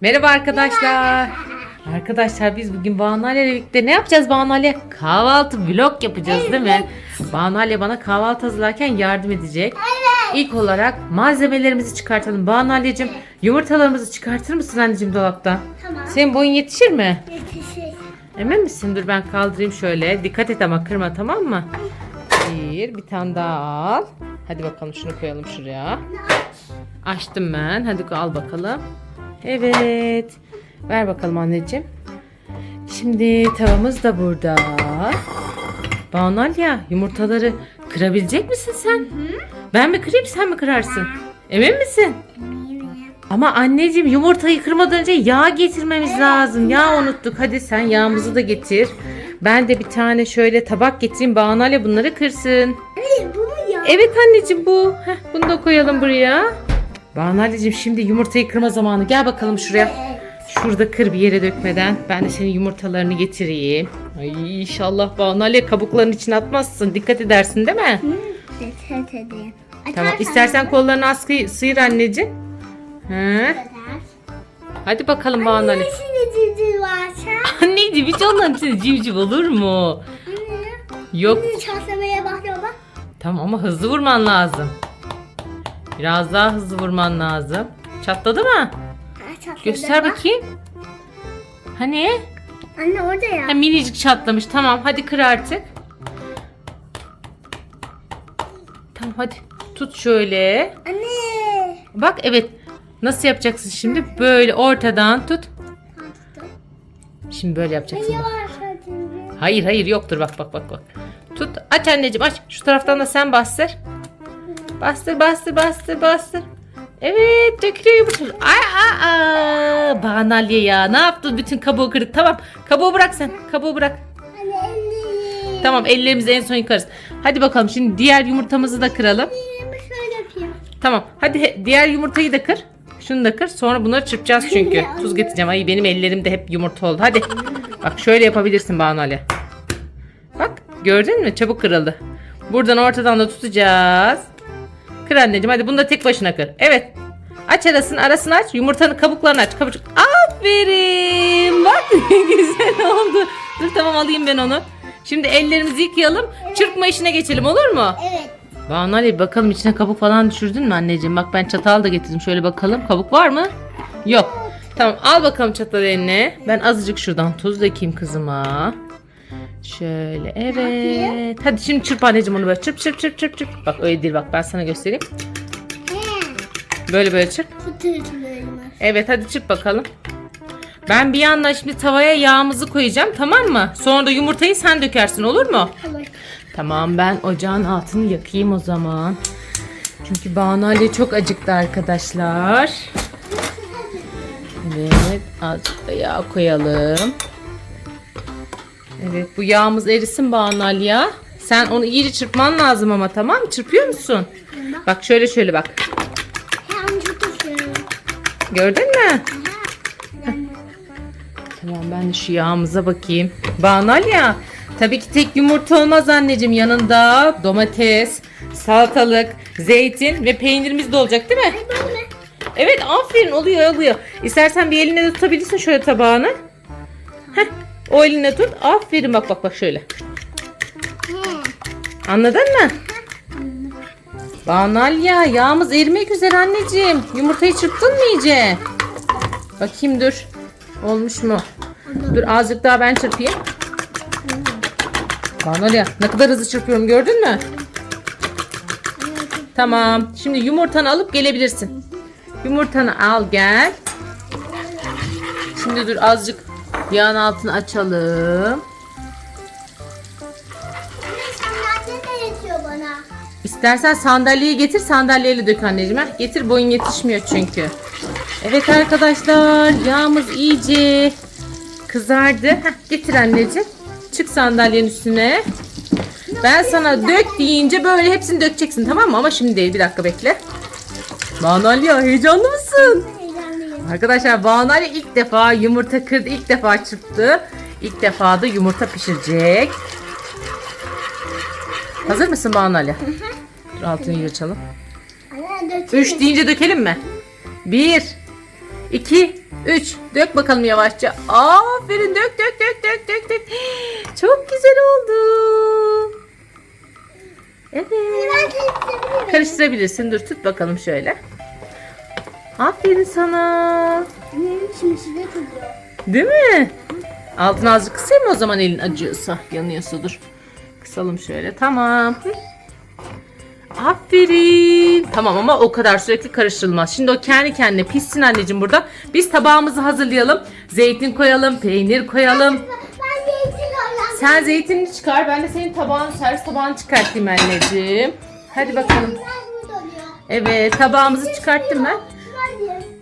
Merhaba arkadaşlar. Arkadaşlar biz bugün Banu ile birlikte ne yapacağız Banu ile? Kahvaltı vlog yapacağız değil mi? Banu ile bana kahvaltı hazırlarken yardım edecek. İlk olarak malzemelerimizi çıkartalım. Banu Ali'cim yumurtalarımızı çıkartır mısın anneciğim dolaptan? Tamam. Senin boyun yetişir mi? Yetişir. Emin misin? Dur ben kaldırayım şöyle. Dikkat et ama kırma tamam mı? Bir, bir tane daha al. Hadi bakalım şunu koyalım şuraya. Açtım ben. Hadi al bakalım. Evet. Ver bakalım anneciğim. Şimdi tavamız da burada. Banalya yumurtaları kırabilecek misin sen? Ben mi kırayım sen mi kırarsın? Emin misin? Ama anneciğim yumurtayı kırmadan önce yağ getirmemiz lazım. Yağ unuttuk. Hadi sen yağımızı da getir. Ben de bir tane şöyle tabak getireyim. Banalya bunları kırsın. Evet anneciğim bu. Heh, bunu da koyalım buraya. Banalyaciğim şimdi yumurtayı kırma zamanı. Gel bakalım şuraya. Şurada kır bir yere dökmeden. Ben de senin yumurtalarını getireyim. Ay inşallah Banalya kabukların içine atmazsın. Dikkat edersin değil mi? Dikkat edeyim. Tamam. İstersen kollarını askı sıyır anneciğim. He. Hadi bakalım. Şimdi civciv varsa. Anneciğim hiç onların içinde civciv olur mu? Yok. Şimdi çatlamaya bakıyor bak. Tamam ama hızlı vurman lazım. Biraz daha hızlı vurman lazım. Çatladı mı? Ha, çatladı Göster bak. bakayım. Hani? Anne orada ya. Ha, minicik çatlamış. Tamam hadi kır artık. Tamam hadi. Tut şöyle. Anne. Bak evet. Nasıl yapacaksın şimdi? Böyle ortadan tut. Şimdi böyle yapacaksın. bak. Hayır hayır yoktur bak bak bak bak. Tut aç anneciğim aç. Şu taraftan da sen bastır. Bastır bastır bastır bastır. Evet dökülüyor yumurta. Ay ay ay. Banalya ya ne yaptın bütün kabuğu kırık. Tamam kabuğu bırak sen. Kabuğu bırak. Tamam ellerimizi en son yıkarız. Hadi bakalım şimdi diğer yumurtamızı da kıralım. Tamam hadi diğer yumurtayı da kır. Şunu da kır. Sonra bunları çırpacağız çünkü. Tuz getireceğim. Ay benim ellerimde hep yumurta oldu. Hadi. Bak şöyle yapabilirsin Banu Ali. Bak gördün mü? Çabuk kırıldı. Buradan ortadan da tutacağız. Kır anneciğim hadi bunu da tek başına kır. Evet. Aç arasını arasını aç. Yumurtanın kabuklarını aç. Kabucuk. Aferin. Bak ne güzel oldu. Dur tamam alayım ben onu. Şimdi ellerimizi yıkayalım. Çırpma işine geçelim olur mu? Evet. Banu Ali bakalım içine kabuk falan düşürdün mü anneciğim? Bak ben çatal da getirdim. Şöyle bakalım. Kabuk var mı? Yok. Tamam al bakalım çatal eline. Ben azıcık şuradan tuz dökeyim kızıma. Şöyle evet. Hadi şimdi çırp anneciğim onu böyle çırp çırp çırp çırp çırp. Bak öyle değil bak ben sana göstereyim. He. Böyle böyle çırp. Evet hadi çırp bakalım. Ben bir yandan şimdi tavaya yağımızı koyacağım tamam mı? Sonra da yumurtayı sen dökersin olur mu? Tamam. Tamam ben ocağın altını yakayım o zaman. Çünkü Banu Ali çok acıktı arkadaşlar. Evet azıcık da yağ koyalım. Evet bu yağımız erisin Banu Ali ya. Sen onu iyice çırpman lazım ama tamam mı? Çırpıyor musun? Bak şöyle şöyle bak. Gördün mü? Tamam ben de şu yağımıza bakayım. Banal ya. Tabii ki tek yumurta olmaz anneciğim. Yanında domates, salatalık, zeytin ve peynirimiz de olacak değil mi? Evet aferin oluyor oluyor. İstersen bir eline de tutabilirsin şöyle tabağını. Heh, o eline tut. Aferin bak bak bak şöyle. Anladın mı? Banal ya yağımız erimek üzere anneciğim. Yumurtayı çırptın mı iyice? Bakayım dur. Olmuş mu? Dur azıcık daha ben çırpayım. Banal ya ne kadar hızlı çırpıyorum gördün mü? Tamam. Şimdi yumurtanı alıp gelebilirsin. Yumurtanı al gel. Şimdi dur azıcık yağın altını açalım. İstersen sandalyeyi getir sandalyeyle dök anneciğim. Heh, getir boyun yetişmiyor çünkü. Evet arkadaşlar yağımız iyice kızardı. Heh, getir anneciğim. Çık sandalyenin üstüne. Ben sana dök deyince böyle hepsini dökeceksin tamam mı? Ama şimdi değil bir dakika bekle. Banalya heyecanlı mısın? Arkadaşlar Banalya ilk defa yumurta kırdı. ilk defa çırptı. İlk defa da yumurta pişirecek. Hazır mısın Banalya? Dur altını dökeyim. 3 deyince dökelim mi? 1 2 3. Dök bakalım yavaşça. Aferin dök dök dök dök dök dök. Çok güzel oldu. Evet. Karıştırabilirsin. Dur tut bakalım şöyle. Aferin sana. Şimdi. Değil mi? Altını azıcık kısayım mı o zaman elin acıyorsa, yanıyorsa dur. Kısalım şöyle. Tamam. Aferin. Tamam ama o kadar sürekli karıştırılmaz. Şimdi o kendi kendine pişsin anneciğim burada. Biz tabağımızı hazırlayalım. Zeytin koyalım, peynir koyalım. Ben eğitim öğrendim. Sen zeytinini çıkar. Ben de senin tabağını, servis tabağını çıkartayım anneciğim. Hadi bakalım. Ben burada oluyor. Evet tabağımızı çıkarttım ben.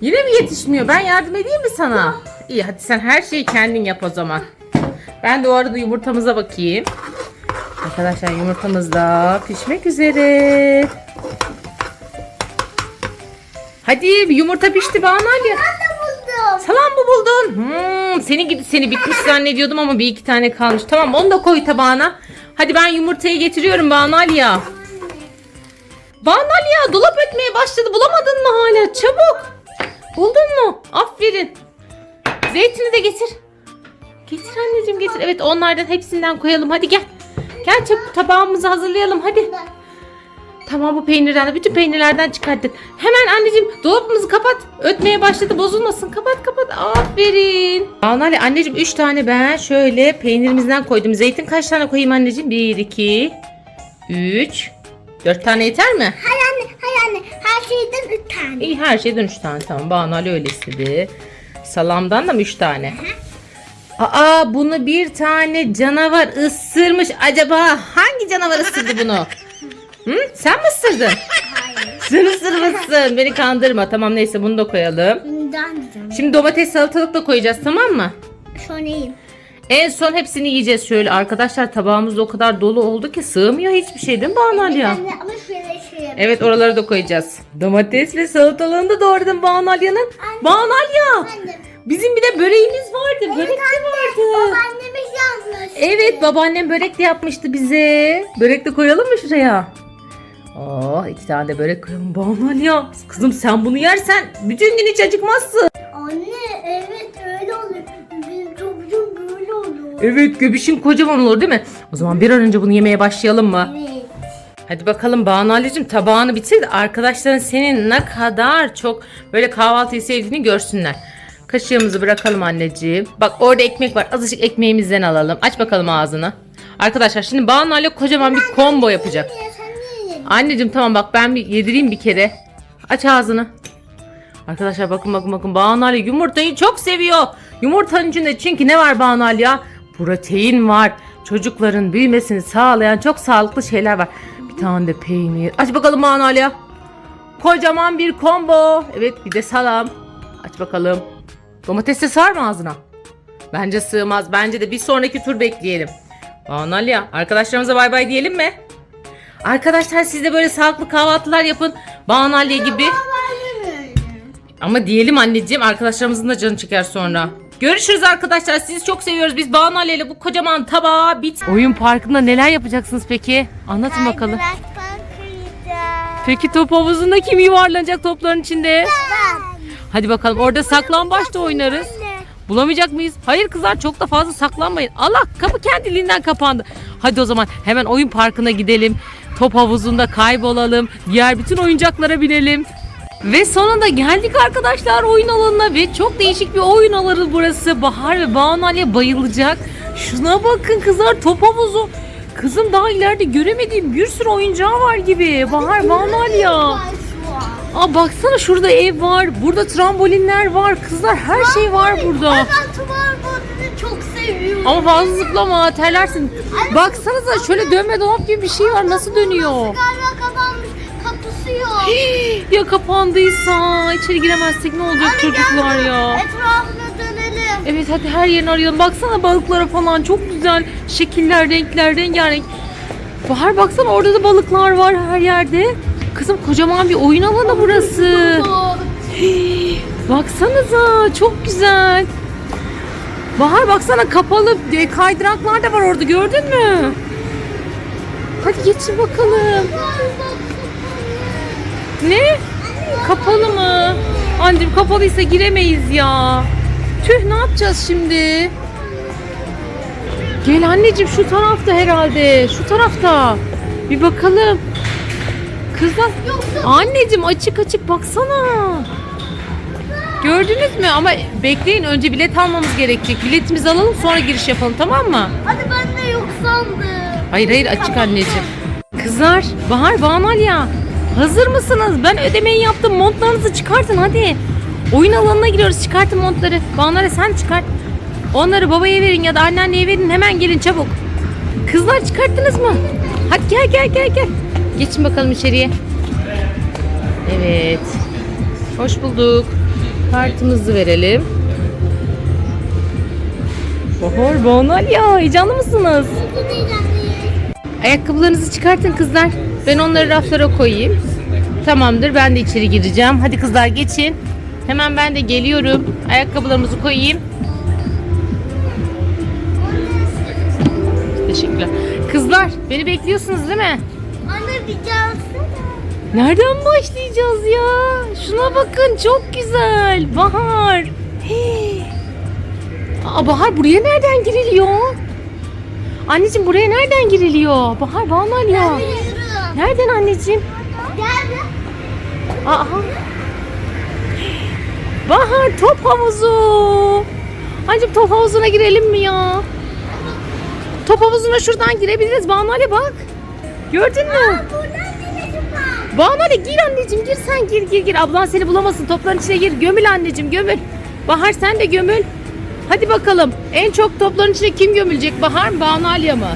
Yine mi yetişmiyor? Ben yardım edeyim mi sana? İyi hadi sen her şeyi kendin yap o zaman. Ben de o arada yumurtamıza bakayım. Arkadaşlar yumurtamız da pişmek üzere. Hadi bir yumurta pişti Banu Ali. Ben de buldum. Salam mı buldun? Hmm, seni gidi seni bitmiş zannediyordum ama bir iki tane kalmış. Tamam onu da koy tabağına. Hadi ben yumurtayı getiriyorum Banu Ali ya. Banu Ali ya dolap ötmeye başladı. Bulamadın mı hala? Çabuk. Buldun mu? Aferin. Zeytini de getir. Getir anneciğim getir. Evet onlardan hepsinden koyalım. Hadi gel. Gel çabuk tabağımızı hazırlayalım hadi. Tamam bu peynirden de bütün peynirlerden çıkarttık. Hemen anneciğim dolabımızı kapat. Ötmeye başladı bozulmasın. Kapat kapat. Aferin. Ali anneciğim 3 tane ben şöyle peynirimizden koydum. Zeytin kaç tane koyayım anneciğim? 1, 2, 3. 4 tane yeter mi? Hay anne, hay anne. Her şeyden üç tane. İyi her şeyden 3 tane tamam. Banu Ali öyle istedi. Salamdan da mı 3 tane? Aa bunu bir tane canavar ısırmış. Acaba hangi canavar ısırdı bunu? Hı? Sen mi ısırdın? Hayır. Sen ısırmışsın. Beni kandırma. Tamam neyse bunu da koyalım. Şimdi domates salatalık da koyacağız tamam mı? Sonra yiyeyim. En son hepsini yiyeceğiz şöyle. Arkadaşlar tabağımız o kadar dolu oldu ki sığmıyor hiçbir şey değil mi Banu Ali ya? Anne ama şöyle şey yapayım. Evet oraları da koyacağız. Domates ve salatalığını da doğradın Banu Alya'nın. Banu Alya. Annem. Bizim bir de böreğimiz vardı. Börek de vardı. Babaannemiz yazmış. Evet babaannem börek de yapmıştı bize. Börek de koyalım mı şuraya? Aa iki tane de börek koyalım Banu Alya. Kızım sen bunu yersen bütün gün hiç acıkmazsın. Anne evet Evet göbüşün kocaman olur değil mi? O zaman bir an önce bunu yemeye başlayalım mı? Evet. Hadi bakalım Banu Ali'cim tabağını bitir de arkadaşların senin ne kadar çok böyle kahvaltıyı sevdiğini görsünler. Kaşığımızı bırakalım anneciğim. Bak orada ekmek var. Azıcık ekmeğimizden alalım. Aç bakalım ağzını. Arkadaşlar şimdi Banu Ali kocaman bir combo yapacak. Anneciğim tamam bak ben bir yedireyim bir kere. Aç ağzını. Arkadaşlar bakın bakın bakın Banu Ali yumurtayı çok seviyor. Yumurtanın içinde çünkü ne var Banu Ali ya? Protein var. Çocukların büyümesini sağlayan çok sağlıklı şeyler var. Bir tane de peynir. Aç bakalım Banu Ali ya. Kocaman bir combo. Evet bir de salam. Aç bakalım. Domates de sar mı ağzına? Bence sığmaz. Bence de bir sonraki tur bekleyelim. Banu Ali ya arkadaşlarımıza bay bay diyelim mi? Arkadaşlar siz de böyle sağlıklı kahvaltılar yapın. Banu Ali gibi. Ama diyelim anneciğim arkadaşlarımızın da canı çeker sonra. Görüşürüz arkadaşlar. Sizi çok seviyoruz. Biz Banu Ali ile bu kocaman tabağa bit. Oyun parkında neler yapacaksınız peki? Anlatın bakalım. Peki top havuzunda kim yuvarlanacak topların içinde? Hadi bakalım orada saklambaç da oynarız. Bulamayacak mıyız? Hayır kızlar çok da fazla saklanmayın. Allah kapı kendiliğinden kapandı. Hadi o zaman hemen oyun parkına gidelim. Top havuzunda kaybolalım. Diğer bütün oyuncaklara binelim. Ve sonunda geldik arkadaşlar oyun alanına ve çok değişik bir oyun alanı burası. Bahar ve Banu Ali'ye bayılacak. Şuna bakın kızlar top havuzu. Kızım daha ileride göremediğim bir sürü oyuncağı var gibi. Bahar Banu Ali ya. Aa baksana şurada ev var. Burada trambolinler var. Kızlar her şey var burada. Ben tuvar bodunu çok seviyorum. Ama fazla zıplama terlersin. Baksanıza şöyle dönme dolap gibi bir şey var. Nasıl dönüyor? Galiba kapanmış. Kapısı yok. Ya kapandıysa içeri giremezsek ne olacak çocuklar ya? Etrafına dönelim. Evet hadi her yerini arayalım. Baksana balıklara falan çok güzel şekiller, renkler, rengarenk. Bahar baksana orada da balıklar var her yerde. Kızım kocaman bir oyun alanı burası. Baksanıza çok güzel. Bahar baksana kapalı e, kaydıraklar da var orada gördün mü? Hadi geçin bakalım. Ne? Kapalı mı? Anneciğim kapalıysa giremeyiz ya. Tüh ne yapacağız şimdi? Gel anneciğim şu tarafta herhalde. Şu tarafta. Bir bakalım. Kızlar. Anneciğim açık açık baksana. Gördünüz mü? Ama bekleyin önce bilet almamız gerekecek. Biletimizi alalım sonra giriş yapalım tamam mı? Hadi ben de yok sandım. Hayır hayır açık anneciğim. Kızlar, Bahar, Banal ya. Hazır mısınız? Ben ödemeyi yaptım. Montlarınızı çıkartın hadi. Oyun alanına giriyoruz. Çıkartın montları. Banal'e sen çıkart. Onları babaya verin ya da anneanneye verin. Hemen gelin çabuk. Kızlar çıkarttınız mı? Hadi gel gel gel gel. Geçin bakalım içeriye. Evet. Hoş bulduk. Kartımızı verelim. Bahar, Banal ya. Heyecanlı mısınız? Ayakkabılarınızı çıkartın kızlar. Ben onları raflara koyayım. Tamamdır ben de içeri gireceğim. Hadi kızlar geçin. Hemen ben de geliyorum. Ayakkabılarımızı koyayım. Teşekkürler. Kızlar beni bekliyorsunuz değil mi? Anne bir gelsene. Nereden başlayacağız ya? Şuna bakın çok güzel. Bahar. Hey. Aa, Bahar buraya nereden giriliyor? Anneciğim buraya nereden giriliyor? Bahar Banal ya. Nereden anneciğim? Gel. Aa. Bahar top havuzu. Anneciğim top havuzuna girelim mi ya? Top havuzuna şuradan girebiliriz. Banale bak. Gördün mü? Banale gir anneciğim gir sen gir gir gir. Ablan seni bulamasın. Topların içine gir. Gömül anneciğim gömül. Bahar sen de gömül. Hadi bakalım. En çok topların içine kim gömülecek? Bahar mı Banalya mı?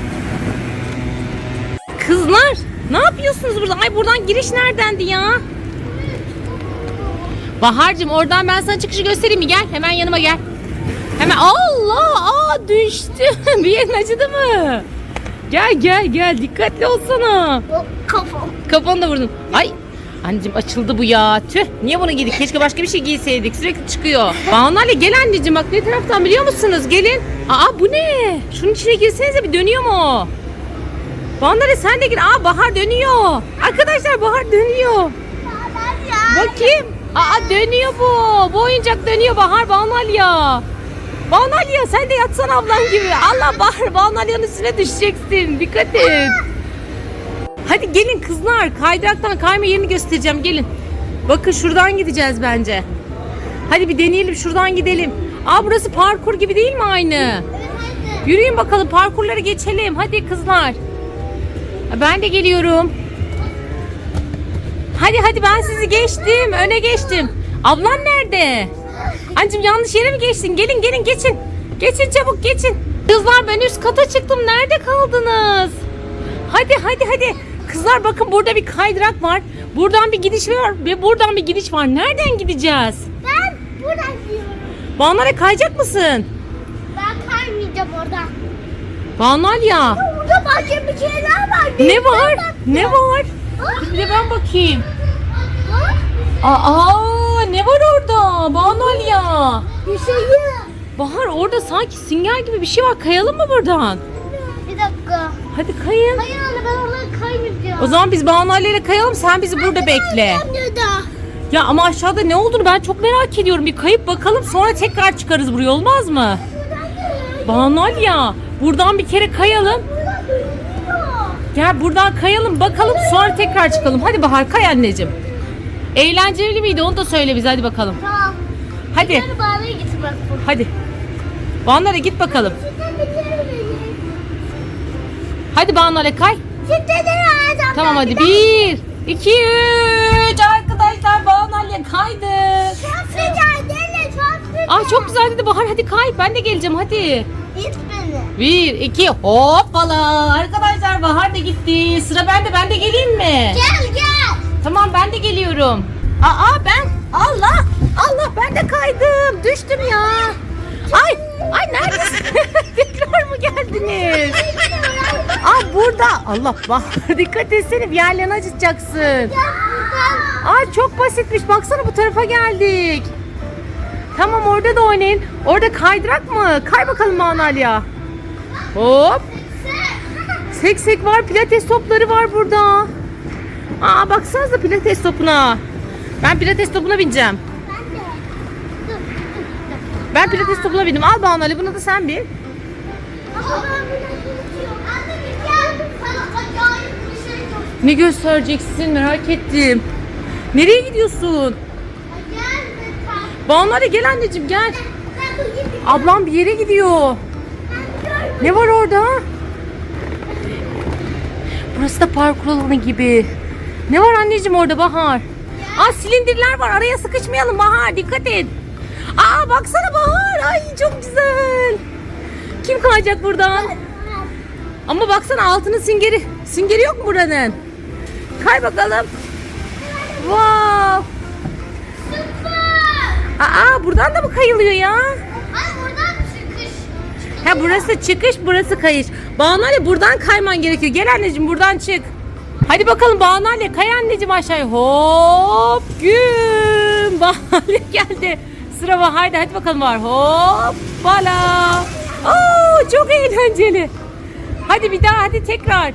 Kızlar ne yapıyorsunuz burada? Ay buradan giriş neredendi ya? Bahar'cığım oradan ben sana çıkışı göstereyim mi? Gel hemen yanıma gel. Hemen Allah aa düştü. Bir yerin acıdı mı? Gel gel gel dikkatli olsana. Kafam. Kafanı da vurdun. Ay anneciğim açıldı bu ya. Tüh niye bunu giydik? Keşke başka bir şey giyseydik. Sürekli çıkıyor. Banu Ali gel anneciğim bak ne taraftan biliyor musunuz? Gelin. Aa bu ne? Şunun içine girsenize bir dönüyor mu? Banu Ali sen de gir. Aa Bahar dönüyor. Arkadaşlar Bahar dönüyor. Bakayım. Aa dönüyor bu. Bu oyuncak dönüyor Bahar Banu Ali ya. Banu Ali ya sen de yatsana ablan gibi. Allah Bahar Banu Ali'nin üstüne düşeceksin. Dikkat et. Hadi gelin kızlar. Kaydıraktan kayma yerini göstereceğim. Gelin. Bakın şuradan gideceğiz bence. Hadi bir deneyelim şuradan gidelim. Aa burası parkur gibi değil mi aynı? Evet. Yürüyün bakalım parkurları geçelim. Hadi kızlar. Ben de geliyorum. Hadi hadi ben sizi geçtim. Öne geçtim. Ablan nerede? Anneciğim yanlış yere mi geçtin? Gelin gelin geçin. Geçin çabuk geçin. Kızlar ben üst kata çıktım. Nerede kaldınız? Hadi hadi hadi. Kızlar bakın burada bir kaydırak var. Buradan bir gidiş var ve buradan bir gidiş var. Nereden gideceğiz? Ben buradan gidiyorum. Banlara kayacak mısın? Ben kaymayacağım oradan. Banal ya. Başka bir şeyler var. Ne var? Ne var? Ha? Bir de ben bakayım. Aa ne var orada? Banal ya. Bir şey Bahar orada sanki sünger gibi bir şey var. Kayalım mı buradan? Bir dakika. Hadi kayın. Hayır anne ben oradan kaymayacağım. O zaman biz Banal ile kayalım. Sen bizi burada bekle. Ya ama aşağıda ne olduğunu ben çok merak ediyorum. Bir kayıp bakalım sonra tekrar çıkarız buraya olmaz mı? Banal ya. Buradan bir kere kayalım. Gel buradan kayalım bakalım sonra tekrar çıkalım. Hadi Bahar kay anneciğim. Eğlenceli miydi onu da söyle bize hadi bakalım. Tamam. Hadi Hadi bağlaya git bak. hadi. Banlara git bakalım. Hadi Banlara kay. Tamam hadi. Bir, iki, üç. Arkadaşlar Banalya kaydı. Çok. Aa çok güzel dedi Bahar. Hadi kay. Ben de geleceğim hadi. Git beni. Bir, iki, hoppala. Arkadaşlar Bahar da gitti. Sıra bende. Ben de geleyim mi? Gel gel. Tamam ben de geliyorum. Aa ben Allah Allah ben de kaydım. Düştüm ya. Ay ay neredesin? Tekrar mı geldiniz? Aa burada. Allah Bahar dikkat etsene bir yerlerini acıtacaksın. Aa çok basitmiş. Baksana bu tarafa geldik. Tamam orada da oynayın. Orada kaydırak mı? Kay bakalım Manalya. Hop. Seksek var. Pilates topları var burada. Aa baksanıza pilates topuna. Ben pilates topuna bineceğim. Ben pilates topuna bindim. Al Banu Ali bunu da sen bin. Ne göstereceksin merak ettim. Nereye gidiyorsun? Banu gel anneciğim gel. Ablam bir yere gidiyor. Ne var orada? Burası da parkur alanı gibi. Ne var anneciğim orada Bahar? Aa silindirler var. Araya sıkışmayalım Bahar. Dikkat et. Aa baksana Bahar. Ay çok güzel. Kim kayacak buradan? Ama baksana altının süngeri. Süngeri yok mu buranın? Kay bakalım. Wow. Aa buradan da mı kayılıyor ya? Ay buradan çıkış. Ha burası çıkış, burası kayış. Banu Ali buradan kayman gerekiyor. Gel anneciğim buradan çık. Hadi bakalım Banu Ali kay anneciğim aşağıya. Hop güm. Banu Ali geldi. Sıra var. Haydi hadi bakalım var. Hop bala. Oo çok eğlenceli. Hadi bir daha hadi tekrar.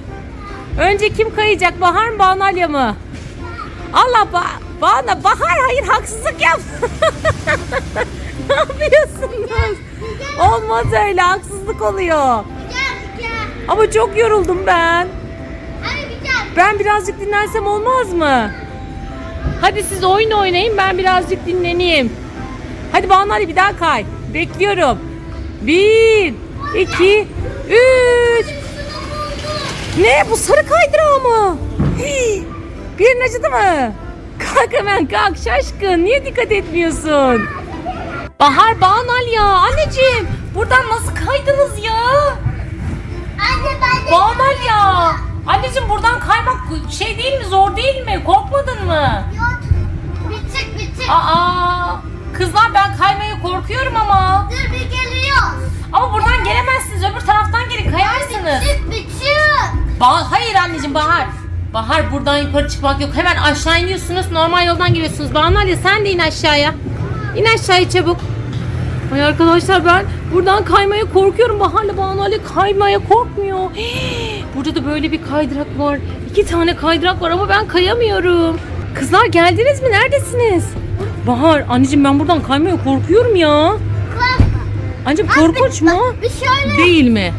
Önce kim kayacak? Bahar mı Banu Ali mı? Allah ba Bana Bahar hayır haksızlık yap. ne yapıyorsunuz? Olmaz öyle haksızlık oluyor. Ama çok yoruldum ben. Ben birazcık dinlensem olmaz mı? Hadi siz oyun oynayın ben birazcık dinleneyim. Hadi Banu bir daha kay. Bekliyorum. Bir, iki, üç. Ne bu sarı kaydırağı mı? Hii, Bir yerin acıdı mı? Kalk hemen kalk şaşkın. Niye dikkat etmiyorsun? Bahar Banu Ali ya. Anneciğim buradan nasıl kaydınız ya? Anne ben de. Banu ya. Anneciğim buradan kaymak şey değil mi? Zor değil mi? Korkmadın mı? Yok. Bitik bitik. Aa, kızlar ben kaymaya korkuyorum ama. Dur bir geliyor. Ama buradan gelemezsiniz. Öbür taraftan gelin kayarsınız. Bitik bitik. Ba hayır anneciğim Bahar. Bahar buradan yukarı çıkmak yok. Hemen aşağı iniyorsunuz. Normal yoldan giriyorsunuz. Banu Ali sen de in aşağıya. İn aşağıya çabuk. Ay arkadaşlar ben buradan kaymaya korkuyorum. Bahar'la Banu Ali kaymaya korkmuyor. Hii, Burada da böyle bir kaydırak var. İki tane kaydırak var ama ben kayamıyorum. Kızlar geldiniz mi? Neredesiniz? Bahar anneciğim ben buradan kaymaya korkuyorum ya. Anneciğim korkunç mu? Değil mi?